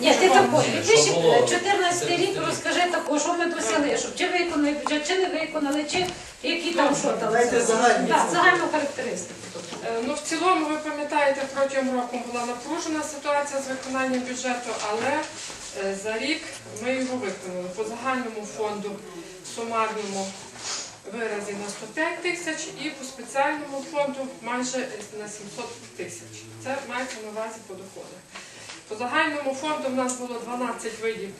Ні, ти тако, Що 2014 рік розкажи тако, що ми досягли, щоб чи виконали бюджет, чи не виконали, чи які там що там. Давайте загальні Так, загальну характеристику. Е, Ну, в цілому, ви пам'ятаєте, протягом року була напружена ситуація з виконанням бюджету, але е, за рік ми його виконали. По загальному фонду сумарному виразі на 105 тисяч і по спеціальному фонду майже на 700 тисяч. Це мається на увазі по доходах. По загальному фонду в нас було 12 видів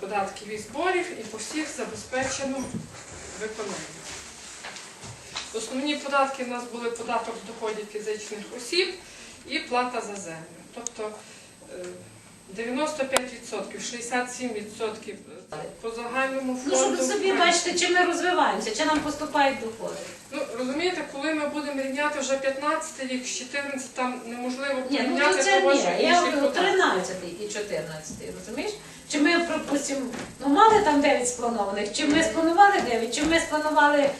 податків і зборів, і по всіх забезпечено виконання. Основні податки в нас були податок з доходів фізичних осіб і плата за землю. Тобто е, 95%, 67% по загальному фонду. Ну, щоб собі бачите, чи ми розвиваємося, чи нам поступають доходи. Розумієте, коли ми будемо рівняти вже 15 рік з 14, там неможливо Ні, ну порівняти це того, ні. Я інші говорю податки. 13 і 14, розумієш? Чи ми, припустимо, ну мали там 9 спланованих, чи ми спланували 9, чи ми спланували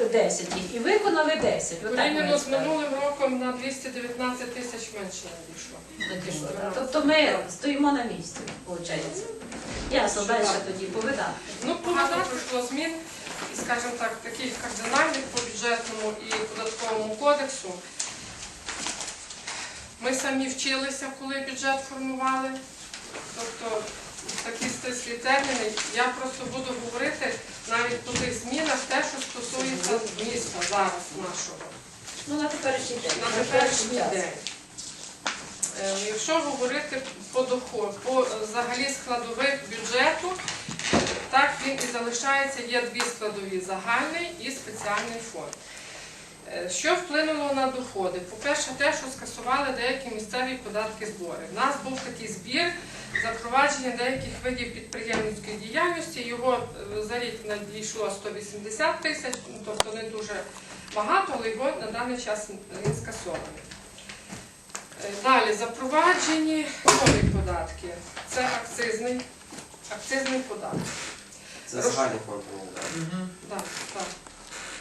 е, 10 їх і виконали 10. Отак Порівняно з минулим роком на 219 тисяч менше надійшло. Надійшло, так. Тобто ми стоїмо на місці, виходить. Ясно, далі тоді повидати. Ну, багато пройшло змін, скажімо так, таких кардинальних по бюджетному і податковому кодексу. Ми самі вчилися, коли бюджет формували. Тобто такі стислі терміни. Я просто буду говорити навіть по тих змінах те, що стосується міста зараз нашого Ну, на теперішній день. на теперішній день. Е, Якщо говорити по доход, по е, взагалі складових бюджету, так він і залишається. Є дві складові загальний і спеціальний фонд. Е, Що вплинуло на доходи? По-перше, те, що скасували деякі місцеві податки збори. У нас був такий збір запровадження деяких видів підприємницької діяльності. Його е, за рік надійшло 180 тисяч, ну, тобто не дуже багато, але його на даний час він скасований. Е, Далі запроваджені нові податки. Це акцизний, акцизний податок. Це загальний фонд. Так, так.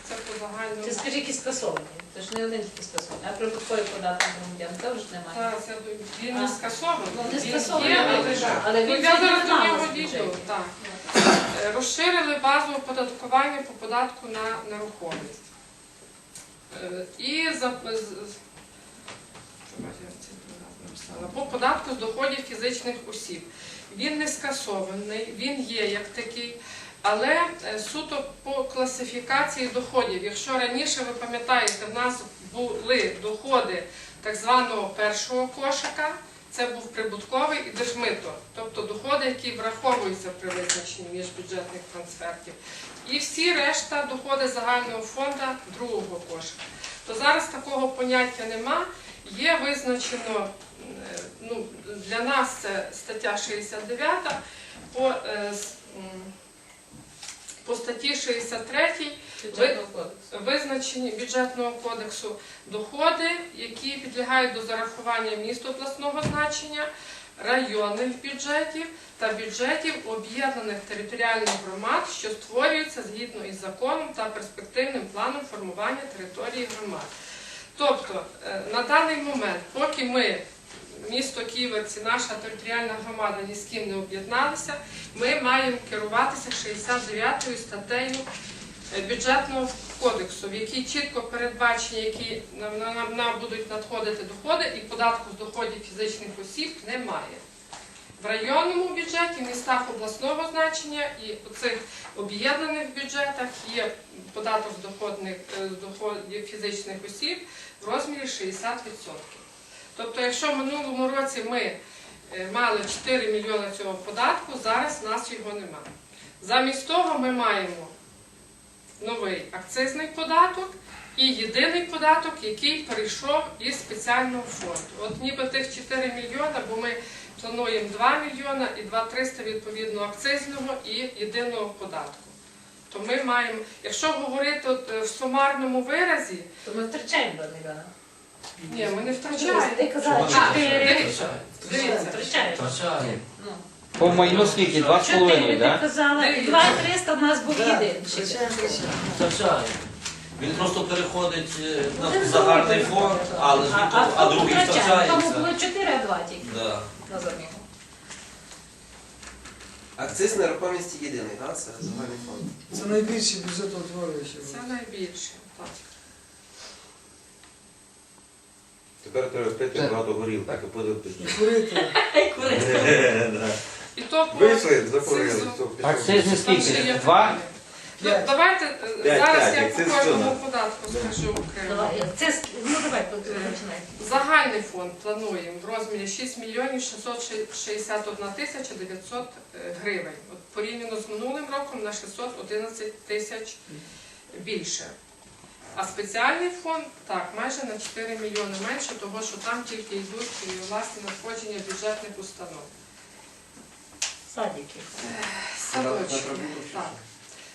Це по Ти загальному. скажи, які скасовані. Це ж не один тільки скасований, а прибутковий податок громадян теж немає. Так, це він не А. скасований. Ну, не Він скасований, є, але Ну, він я зараз до нього дійду. Так. Е, Розширили базу оподаткування по податку на нерухомість. Е, І за, з- з- що бачу, я це написала. по податку з доходів фізичних осіб. Він не скасований, він є як такий. Але е, суто по класифікації доходів. Якщо раніше ви пам'ятаєте, в нас були доходи так званого першого кошика, це був прибутковий і держмито, тобто доходи, які враховуються при визначенні міжбюджетних трансфертів. І всі решта доходи загального фонду другого кошика. То зараз такого поняття нема. Є визначено, е, ну, для нас це стаття 69 по, е, по статті 63 Бюджетного визначені бюджетного кодексу доходи, які підлягають до зарахування міст обласного значення, районних бюджетів та бюджетів об'єднаних територіальних громад, що створюються згідно із законом та перспективним планом формування території громад. Тобто е, на даний момент, поки ми, місто Ківерці, наша територіальна громада ні з ким не об'єдналися, ми маємо керуватися 69 статтею е, бюджетного кодексу, в якій чітко передбачені, які нам, нам, нам будуть надходити доходи, і податку з доходів фізичних осіб немає. В районному бюджеті, містах обласного значення і у цих об'єднаних бюджетах є податок з е, доходів фізичних осіб в розмірі 60%. Тобто, якщо в минулому році ми е, мали 4 мільйони цього податку, зараз в нас його немає. Замість того ми маємо новий акцизний податок і єдиний податок, який перейшов із спеціального фонду. От ніби тих 4 мільйона, бо ми плануємо 2 мільйона і 2 300 відповідно акцизного і єдиного податку. То ми маємо, якщо говорити от, е, в сумарному виразі, То ми втрачаємо 2 мільйони. ні, ми не втрачаємо. Ти казала А, 4. дивіться, дивіться. Втрачаємо. Втрачає. Ну. По майну скільки? Два з 4 ти так? казала, і Дивіться. 2 300 в нас був єдиний. звичайно. Він просто переходить е, на загальний фонд, але А, звідти, а, а другий втрачає? Тому втрачається. було 4, а 2 тільки Да. На заміну. Акциз нерухомості єдиний, так? Це загальний фонд. Це найбільше бюджетоутворююче. Це найбільше. Так. Тепер треба пити Так. багато горілки, і подивитись. І курити. І то по Вийшли, закурили. все, пішли. Акциз не Там ще скільки? є Два? питання. Ну, П'ять. давайте е, П'ять, зараз п'ять, я по кожному податку скажу окремо. Давай, це ск- ну давай починай. Загальний фонд плануємо в розмірі 6 мільйонів 661 тисяча 900 е, гривень. От порівняно з минулим роком на 611 тисяч більше. А спеціальний фонд так, майже на 4 мільйони менше, того що там тільки йдуть е, власні надходження бюджетних установ. Садики. Садочки. Так.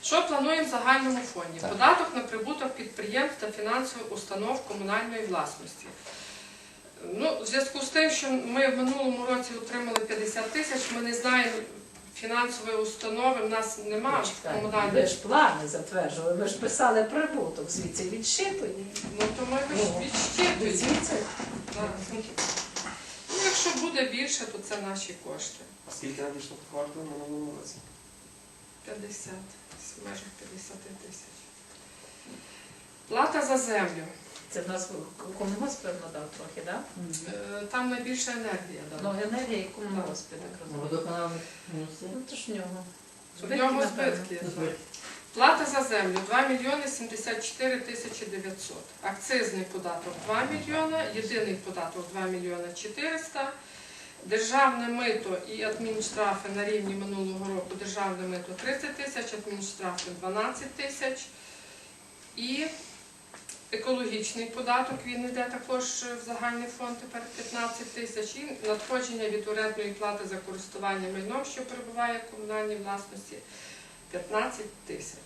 Що плануємо в загальному фонді? Так. Податок на прибуток підприємств та фінансових установ комунальної власності. Ну, в зв'язку з тим, що ми в минулому році отримали 50 тисяч, ми не знаємо фінансової установи, в нас немає Чекай, Ви комунальної. ж плани затверджували, ви ж писали прибуток, звідси відшитує. Ну, то ми Ну, відщитуємо. Ну, якщо буде більше, то це наші кошти. А скільки нам пішло по кварталу на минулому році? 50, в межах 50 тисяч. Плата за землю. Це в нас комунгосп певно дав трохи, так? Е, Там найбільша енергія. Да? Ну, енергія і комунгосп, я так розумію. Ну, то ж в нього. В нього збитки. Плата за землю 2 мільйони 74 тисячі 900. Акцизний податок 2 мільйона, єдиний податок 2 мільйона 400. Державне мито і адмінштрафи на рівні минулого року. Державне мито 30 тисяч, адмінштрафи 12 тисяч. І екологічний податок, він йде також в загальний фонд тепер 15 тисяч. І надходження від орендної плати за користування майном, що перебуває в комунальній власності 15 тисяч.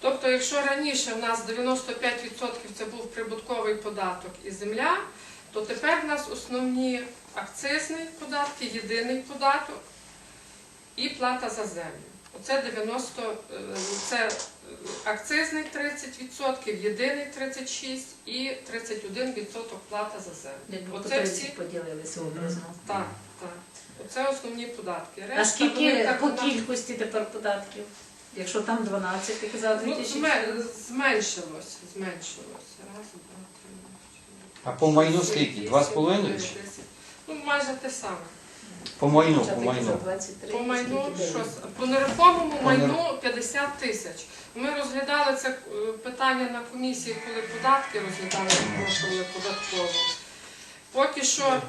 Тобто, якщо раніше в нас 95% це був прибутковий податок і земля, то тепер в нас основні акцизні податки, єдиний податок і плата за землю. Оце 90, е, це е, акцизний 30%, єдиний 36% і 31% плата за землю. Оце всі поділилися образно. так, так. Оце основні податки. А скільки вони так по кількості тепер податків? Якщо там 12, ти казав Ну, 2000. зме- зменшилось, зменшилось. Раз, два. А по майну скільки? Два з половиною? дев'ять. Ну, майже те саме. По майну, по майну. По майну, скільки що, по нерухомому майну 50 тисяч. Ми розглядали це е, питання на комісії, коли податки розглядали, запрошували податково. Поки що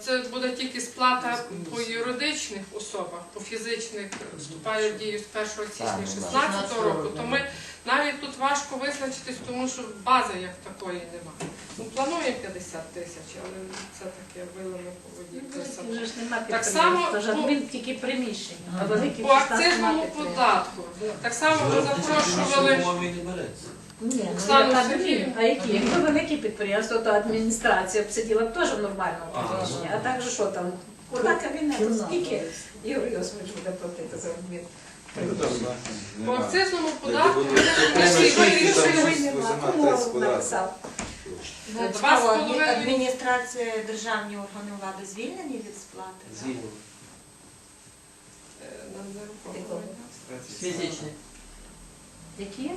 це буде тільки сплата по юридичних особах, по фізичних вступає в дію з 1 січня Так, ну, 2016 року. То ми навіть тут важко визначитись, тому що бази як такої немає. Ну, плануємо 50 тисяч, але це таке вилами по воді. Ну, Вже ж нема Так само тож адмін тільки приміщення, По акцизному податку. Так само ми запрошували. Ні, ну адмін. А які? Якби великі підприємства, то адміністрація б сиділа б теж в нормальному Ага. приміщенні. А так же що там? Куди кабінету? Скільки Ігор Йосифович буде платити за адмін? По акцизному податку податку. написав? Два Два з половиною. адміністрація державні органи влади звільнені від сплати? так? Е, майно. Фізичні. Які?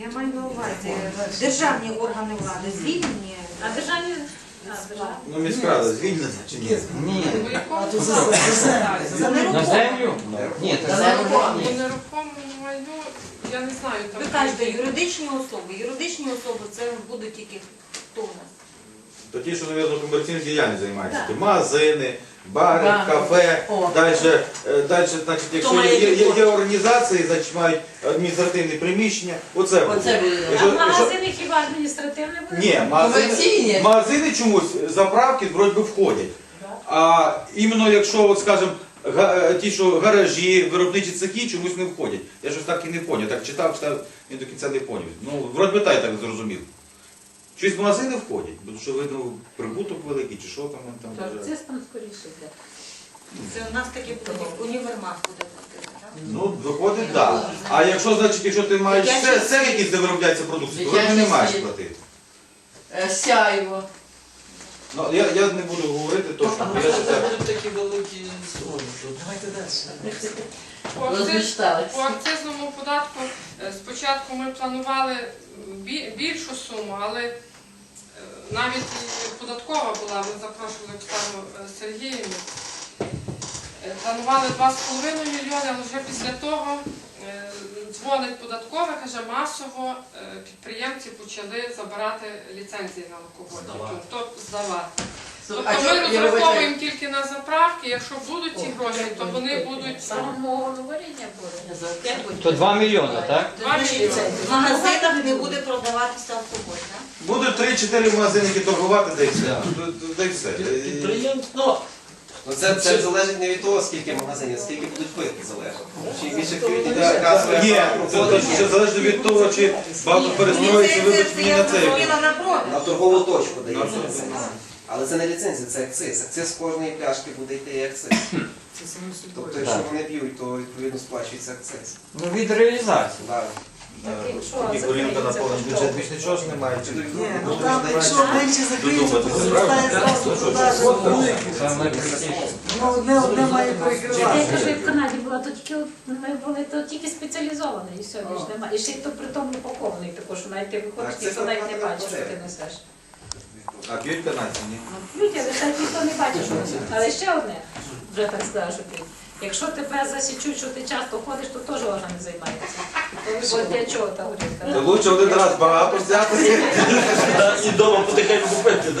Я маю на увазі, державні органи влади звільнені. А державні? Ну, міськрада звільнена чи ні? Ні. А то за- за. За На нерухоме. землю? Ні, За це нерухоме. По майну, я не знаю, там. Ви кажете, юридичні особи. Юридичні особи це будуть тільки хто у нас? То ті, що, навіть, комерційною діяльністю займаються. Так. Магазини, бари, Да. кафе. О. Далі, далі, значить, якщо має є, є, є організації, значить мають адміністративні приміщення, оце буде. Оце буде. А Якщо- якщо- магазини хіба адміністративне буде? Ні, магазини, Комерційні? магазини чомусь заправки вроді би входять. А іменно якщо, от, скажімо, га- е, ті, що гаражі, виробничі цехи чомусь не входять. Я щось так і не поняв. Так читав, читав, і до кінця не поняв. Ну, вроді би та я так зрозумів. Щось магазини входять, бо що видно прибуток великий, чи що там вони там. Так, вже. Це там скоріше йде. Це у нас таке буде, універмаг буде платити, так? Ну, виходить, так. Да. А якщо, значить, якщо ти маєш це, це якісь, де виробляється продукція, то вони не маєш платити. Е, Сяйво. Ну, я, я не буду говорити точно, бо я ще це такі великі суми. Давайте далі. По акциз- По акцизному податку е, спочатку ми планували бі- більшу суму, але е, навіть і податкова була, ми запрошували Оксану е, Сергіївну. Е, Планували 2,5 мільйони, але вже після того дзвонить податкова, каже, масово е, підприємці почали забирати ліцензії на алкоголь, Здавати. тобто здавати. А Тобто ми розраховуємо тільки на заправки, якщо будуть ці гроші, то вони будуть Самого говоріння буде. То 2 мільйони, так? два мільйони. В магазинах не буде продаватися алкоголь, так? Будуть 3-4 магазини, які торгувати, і все. Ну, І. Ну це, це залежить не від того, скільки магазинів, скільки будуть пити залежить. Чим більше касовий це, залежить від того, чи багато перестроїться, мені на це. на торгову точку дається ліцензія. Але це не ліцензія, це акциз. Акциз з кожної пляшки буде йти як акциз. Тобто, якщо вони п'ють, то відповідно сплачується акциз. Ну від реалізації. Так, якщо І горілка на закриється, повний то бюджет що? більш нічого ж немає. Чи- Ні, ну Ну, там, якщо менше закриється, то зростає зразу продажа велика. Саме критичне. Воно одне одне має Я перекривати. кажу, як в Канаді була, то тільки от ми були то тільки спеціалізовані, і все більш немає. І ще й то при тому упакований також, що навіть ти виходиш, Так, це ніхто навіть не нормально бачить, що ти несеш. А п'ють канадці, ні? Ну, Люди, але ніхто не бачить, що несеш. Але ще одне, вже так сказала, що ти. Якщо тебе засічуть, що ти часто ходиш, то теж органи займаються. Бо для чого та То горілка? лучше один раз багато взяти. І вдома потихеньку купити.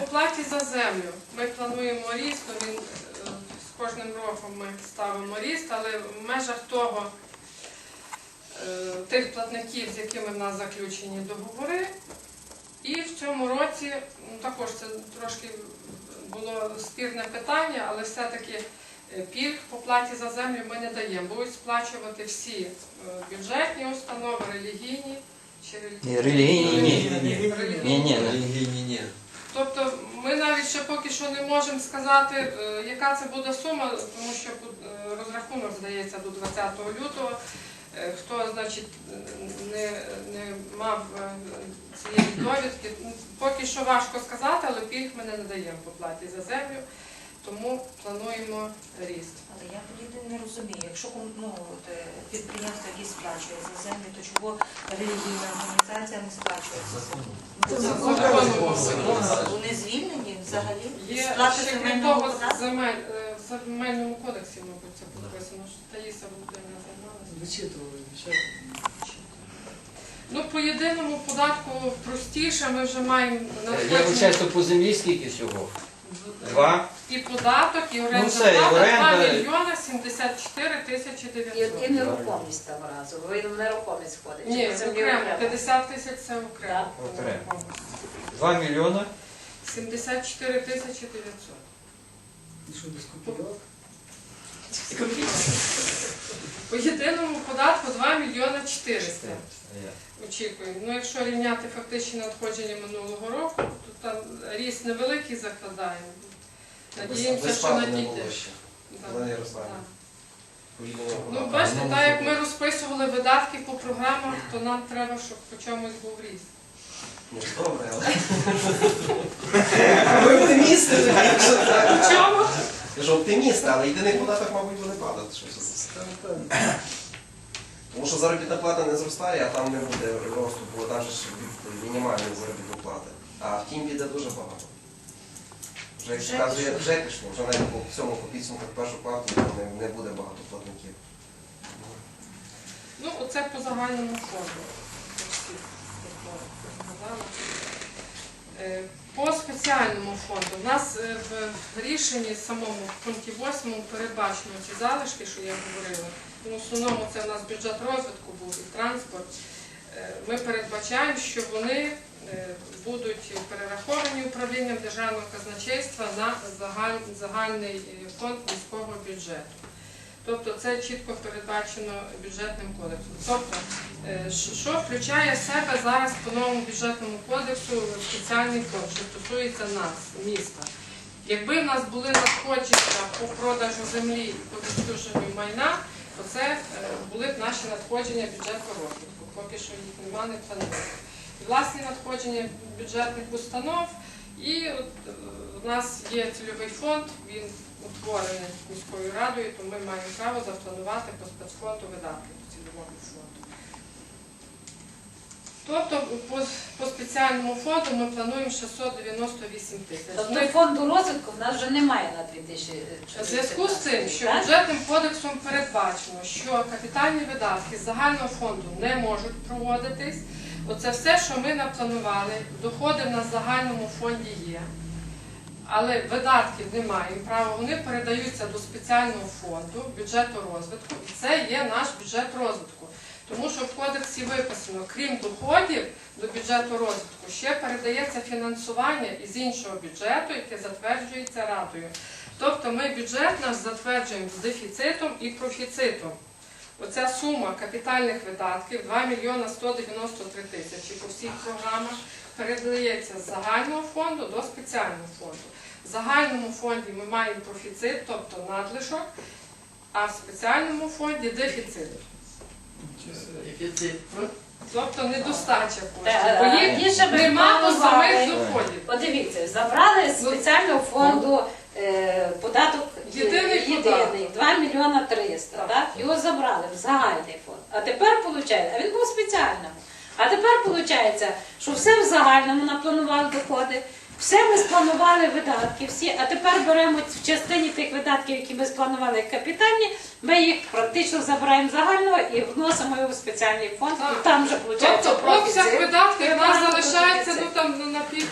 По платі за землю ми плануємо ріст, він е, з кожним роком ми ставимо ріст, але в межах того е, тих платників, з якими в нас заключені договори. І в цьому році ну, також це трошки було спірне питання, але все-таки е, пільг по платі за землю ми не даємо. Будуть сплачувати всі е, бюджетні установи, релігійні чи Ні, релігійні ні. Релігійні. Ні, ні, Ні. Тобто ми навіть ще поки що не можемо сказати, е, яка це буде сума, тому що розрахунок здається до 20 лютого. Е, Хто, значить, не, не мав е, цієї довідки, ну, поки що важко сказати, але пільг ми не надаємо по платі за землю, тому плануємо ріст. Але я тоді не розумію, якщо ну, е, підприємство якесь сплачує за землю, то чого релігійна організація не сплачує за землю? Це Вони звільнені взагалі? Є ще крім того, земель, в земельному кодексі, мабуть, це підписано, що Таїса Володимирівна займалася. Вичитували, вичитували. Ну, по єдиному податку простіше, ми вже маємо Я надходження вчасно по землі скільки всього? Два. і податок, і оренда Ну, все, і плата оренда. 2 мільйони 74 тисячі І, 900. і нерухомість там разу. Ви в нерухомість входить. Ні, землі окремо, окремо? 50 тисяч це окремо. Окремо. 2 мільйона. 74 тисячі 900. Що, без копійок? По єдиному податку 2 мільйони 400. Очікуємо. Ну, якщо рівняти фактичні надходження минулого року, то там ріст невеликий закладаємо. Надіємося, що надійде. Ну, бачите, так як ми розписували видатки по програмах, то нам треба, щоб по чомусь був ріст. Ну, Добре, але... Ви оптимісти, якщо так. По чому? Я ж оптиміст, але єдиний податок, мабуть, буде падати. щось. Тому що заробітна плата не зростає, а там не буде росту, бо там ж мінімальні заробітні плати. А в тім піде дуже багато. Вже як Вже показує, вже пішло, вже навіть по цьому по підсумку першу кварту не, не буде багато платників. Ну, оце по загальному фонду. Е, По спеціальному фонду. У нас е, в рішенні самому в пункті 8 передбачено ці залишки, що я говорила. Ну, В основному це в нас бюджет розвитку був і транспорт. Е, Ми передбачаємо, що вони е, будуть перераховані управлінням державного казначейства на загальний фонд міського бюджету. Тобто це чітко передбачено бюджетним кодексом. Тобто, е, що- включає в себе зараз по новому бюджетному кодексу спеціальний фонд, що стосується нас, міста. Якби в нас були надходження по продажу землі і по відчуженню майна, то це е, були б наші надходження бюджету розвитку. Поки що їх нема, не планується. власні надходження бюджетних установ. І от, е, у нас є цільовий фонд, він утворений міською радою, то ми маємо право запланувати по спецфонду видатки по цільовому фонду. Тобто по, по спеціальному фонду ми плануємо 698 тисяч. Тобто фонду розвитку в нас вже немає на 2014 У зв'язку з тим, що бюджетним кодексом передбачено, що капітальні видатки з загального фонду не можуть проводитись, оце все, що ми напланували, доходи в нас в загальному фонді є. Але видатків немає, право вони передаються до спеціального фонду бюджету розвитку, і це є наш бюджет розвитку. Тому що в кодексі виписано, крім доходів до бюджету розвитку, ще передається фінансування із іншого бюджету, яке затверджується радою. Тобто ми бюджет наш затверджуємо з дефіцитом і профіцитом. Оця сума капітальних видатків 2 мільйона 193 тисячі по всіх програмах передається з загального фонду до спеціального фонду. В загальному фонді ми маємо профіцит, тобто надлишок, а в спеціальному фонді дефіцит. Тобто недостача коштів, бо їх раніше ми нема по планували. самих доходів. Подивіться, забрали з спеціального фонду е, податок Єдиний єдиний податок. 2 мільйона 300, Так. так? його забрали в загальний фонд. А тепер виходить, а він був спеціальним. А тепер виходить, що все в загальному напланували доходи, все ми спланували видатки всі, а тепер беремо в частині тих видатків, які ми спланували як капітальні, ми їх практично забираємо загального і вносимо його в спеціальний фонд, і там вже виходить Тобто обсяг видатків у нас залишається ну, там, на пів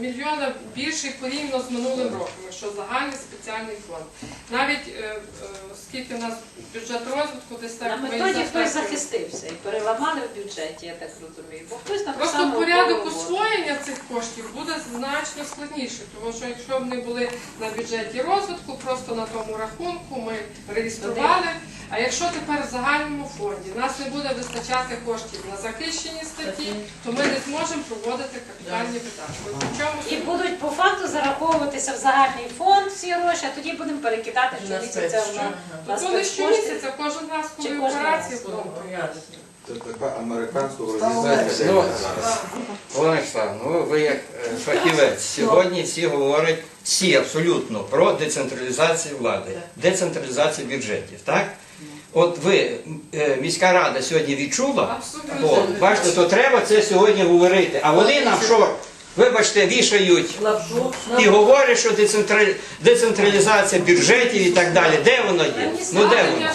мільйона більший порівняно з минулим роком, якщо загальний спеціальний фонд. Навіть е, е, скільки у нас бюджет розвитку, десь так На ми методі хтось захистився і переламали в бюджеті, я так розумію. Бо хтось написав Просто наукову порядок роботу. освоєння цих коштів буде значно складніше, тому що якщо б вони були на бюджеті розвитку, просто на тому рахунку ми реєстрували. А якщо тепер в загальному фонді нас не буде вистачати коштів на захищені статті, то ми не зможемо проводити капітальні видатки. І будуть по факту зараховуватися в загальний фонд всі гроші, а тоді будемо перекидати щомісяця в на, на Тобто не щомісяця, кожен раз, коли операції. Це така американська Ну, організація зараз. Олена Олександровна, ну ви як е, фахівець, сьогодні всі говорять, всі абсолютно про децентралізацію влади, децентралізацію бюджетів, так? От ви, е, міська рада сьогодні відчула, Абсолютно. О, бачите, то треба це сьогодні говорити. А вони нам що, вибачте, вішають і говорять, що децентраль- децентралізація бюджетів і так далі. Де воно є? Ну де воно?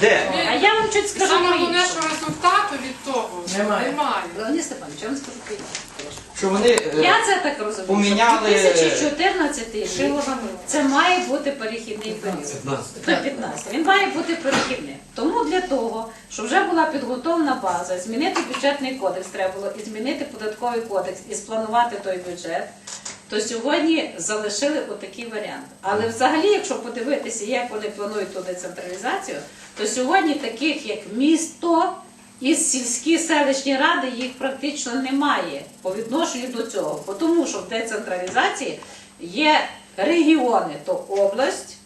Де? А я вам щось скажу Саме про головне, інше. що результату від того немає. Леонід Степанович, я вам скажу про інше. трошки. Що вони е, Я це так розумію. поміняли- що 2014 рік це має бути перехідний період. 15. Він має бути перехідним. Тому для того, щоб вже була підготовлена база, змінити бюджетний кодекс треба було і змінити податковий кодекс і спланувати той бюджет. То сьогодні залишили отакий варіант. Але взагалі, якщо подивитися, як вони планують ту децентралізацію, то сьогодні таких як місто і сільські селищні ради їх практично немає по відношенню до цього. Тому що в децентралізації є регіони, то область,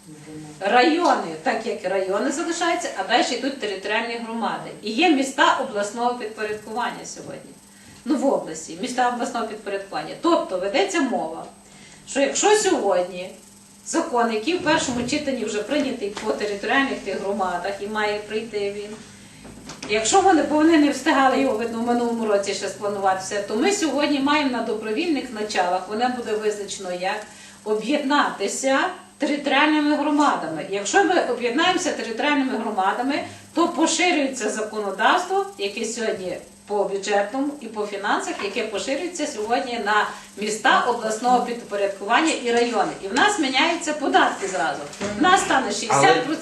райони, так як райони залишаються, а далі йдуть територіальні громади. І є міста обласного підпорядкування сьогодні. Ну, в області, міста обласного підпорядкування. Тобто ведеться мова, що якщо сьогодні закон, який в першому читанні вже прийнятий по територіальних тих громадах і має прийти він. Якщо вони, бо вони не встигали його видно в минулому році ще спланувати то ми сьогодні маємо на добровільних началах, воно буде визначено як об'єднатися територіальними громадами. Якщо ми об'єднаємося територіальними громадами, то поширюється законодавство, яке сьогодні по бюджетному і по фінансах, яке поширюється сьогодні на міста обласного підпорядкування і райони. І в нас міняються податки зразу. В нас стане 60%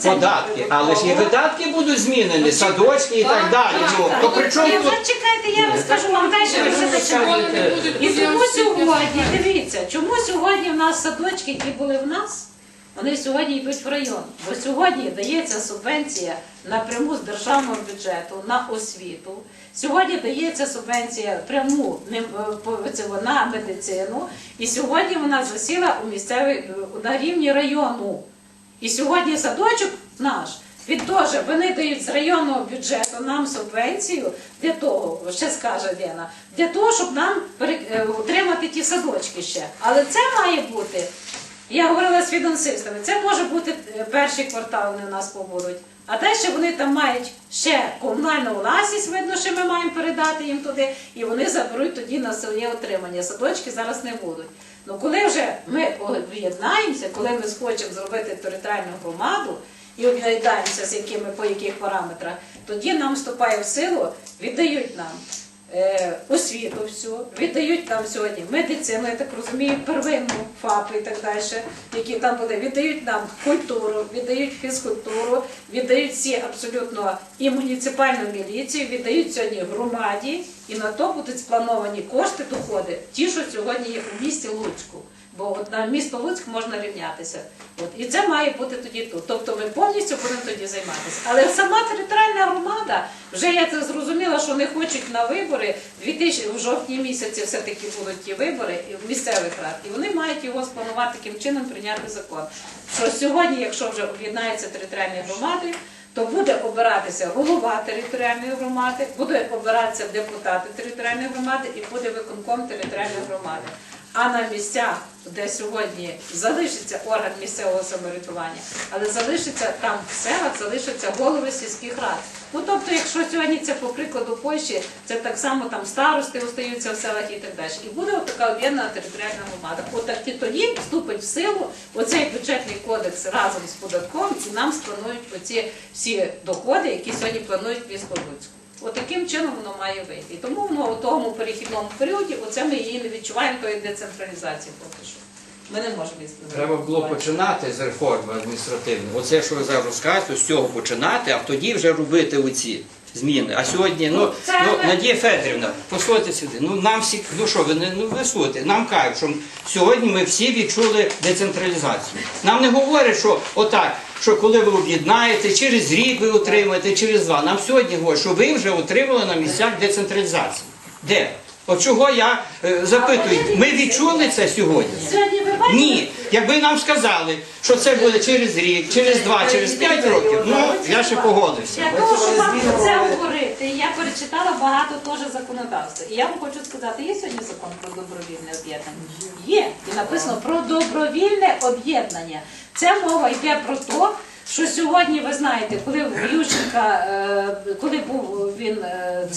але податки, але ж і видатки будуть змінені, садочки і так далі. Ну, то при чому тут? вже чекайте, я розкажу вам далі. ви вже не І тому сьогодні, дивіться, чому сьогодні в нас садочки, які були в нас, вони сьогодні йдуть в район. Бо сьогодні дається субвенція напряму з державного бюджету на освіту. Сьогодні дається субвенція пряму е, на медицину. І сьогодні вона засіла у місцевий е, на рівні району. І сьогодні садочок наш Від того, вони дають з районного бюджету нам субвенцію для того, ще скаже Лена, для того, щоб нам е, ті садочки ще. Але це має бути. Я говорила з фінансистами, це може бути е, перший квартал вони у нас побудуть. А далі вони там мають ще комунальну власність, видно, що ми маємо передати їм туди, і вони заберуть тоді на своє отримання. Садочки зараз не будуть. Ну коли вже ми об'єднаємося, коли ми схочемо зробити територіальну громаду і об'єднаємося з якими по яких параметрах, тоді нам вступає в силу, віддають нам освіту всю, віддають там сьогодні медицину, я так розумію, первинну ФАПи і так далі, які там були, віддають нам культуру, віддають фізкультуру, віддають всі абсолютно і муніципальну міліцію, віддають сьогодні громаді, і на то будуть сплановані кошти, доходи, ті, що сьогодні є у місті Луцьку. Бо от на місто Луцьк можна рівнятися. От. І це має бути тоді тут. Тобто ми повністю будемо тоді займатися. Але сама територіальна громада, вже я це зрозуміла, що не хочуть на вибори. 2000, в жовтні місяці все-таки будуть ті вибори в місцевих рад. І вони мають його спланувати таким чином прийняти закон. Що сьогодні, якщо вже об'єднаються територіальні громади, то буде обиратися голова територіальної громади, буде обиратися депутати територіальної громади і буде виконком територіальної громади. А на місцях, де сьогодні залишиться орган місцевого самоврядування, але залишиться там в селах, залишаться голови сільських рад. Ну тобто, якщо сьогодні це по прикладу Польщі, це так само там старости остаються в селах і так далі. І буде така об'єднана територіальна громада. От так і тоді вступить в силу оцей бюджетний кодекс разом з податком, і нам спланують оці всі доходи, які сьогодні планують місто Луцьку. От таким чином воно має вийти. Тому воно у тому перехідному періоді, оце ми її не відчуваємо, тої децентралізації поки що. Ми не можемо її Треба було починати з реформи адміністративної. Оце, що ви зараз розказуєте, з цього починати, а тоді вже робити оці зміни. А сьогодні, ну, Це ну Надія Федорівна, послухайте сюди. Ну нам всі, ну що ви не ну ви слухайте, нам кажуть, що сьогодні ми всі відчули децентралізацію. Нам не говорять, що отак. Що коли ви об'єднаєте, через рік ви отримаєте, через два. Нам сьогодні говорять, що ви вже отримали на місцях децентралізації. Де? От чого я е, запитую? Ми відчули це сьогодні? Сьогодні ви бачите? Ні, якби нам сказали, що це буде через рік, через два, через п'ять років, ну я ще погодився. Для того, щоб вам про це говорити, я перечитала багато теж законодавства. І я вам хочу сказати, є сьогодні закон про добровільне об'єднання? Є. І написано про добровільне об'єднання. Це мова йде про те, що сьогодні ви знаєте, коли в Ющенка, е, коли був він е,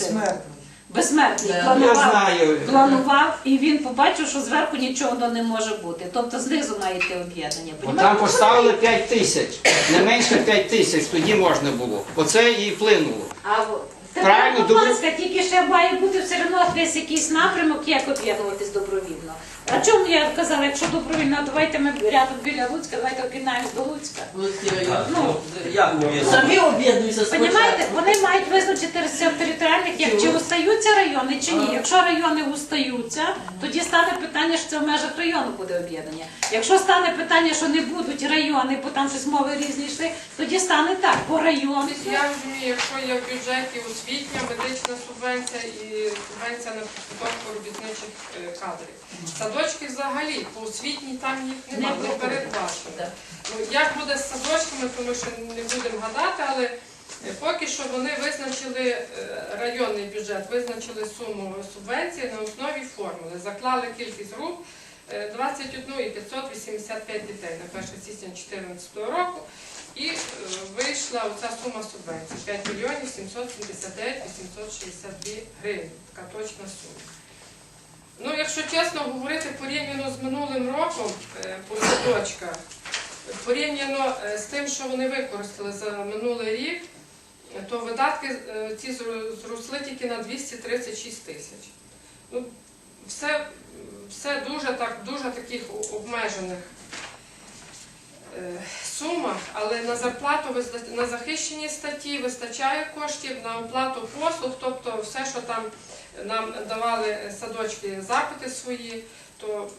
безсмертний, Я планував, знаю. планував, і він побачив, що зверху нічого не може бути. Тобто знизу має йти об'єднання. От Понімаєте? там поставили 5 тисяч, не менше 5 тисяч, тоді можна було. Оце і вплинуло. А в- Правильно, будь добро- ласка, тільки ще має бути все одно десь якийсь напрямок, як об'єднуватись добровільно. А чому я казала, якщо добровільно, давайте ми рядом біля Луцька, давайте об'єднаємось до Луцька. Ну, Як об'єднати? Самі об'єднуються Понімаєте, вони мають визначитися в територіальних, як чи устаються райони, чи ні. Якщо райони устаються, тоді стане питання, що це в межах району буде об'єднання. Якщо стане питання, що не будуть райони, бо там щось мови різні йшли, тоді стане так, по району. Я розумію, якщо є в бюджеті освітня, медична субвенція і субвенція на підготовку робітничих е, кадрів. Садочки взагалі по освітній там їх не передбачено. Ну, як буде з садочками, то ми ще не будемо гадати, але е, поки що вони визначили е, районний бюджет, визначили суму субвенції на основі формули. Заклали кількість груп е, 21 і 585 дітей на 1 січня 2014 року. І е, вийшла оця сума субвенції 5 мільйонів 779 862 гривні. Така точна сума. Ну, якщо чесно говорити порівняно з минулим роком е, по садочках, порівняно е, з тим, що вони використали за минулий рік, то видатки е, ці зросли тільки на 236 тисяч. Ну, все, все дуже так, дуже таких обмежених е, сумах, але на зарплату на захищені статті вистачає коштів на оплату послуг, тобто все, що там нам давали садочки запити свої, то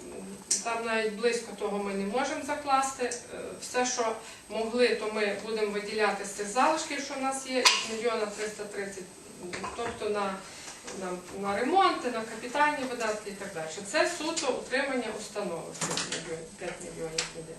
там навіть близько того ми не можемо закласти. Е, Все, що могли, то ми будемо виділяти з цих залишків, що в нас є, із мільйона 330, м, тобто на, на, на ремонти, на капітальні видатки і так далі. Це суто утримання установи 5 мільйонів, 5 мільйонів іде.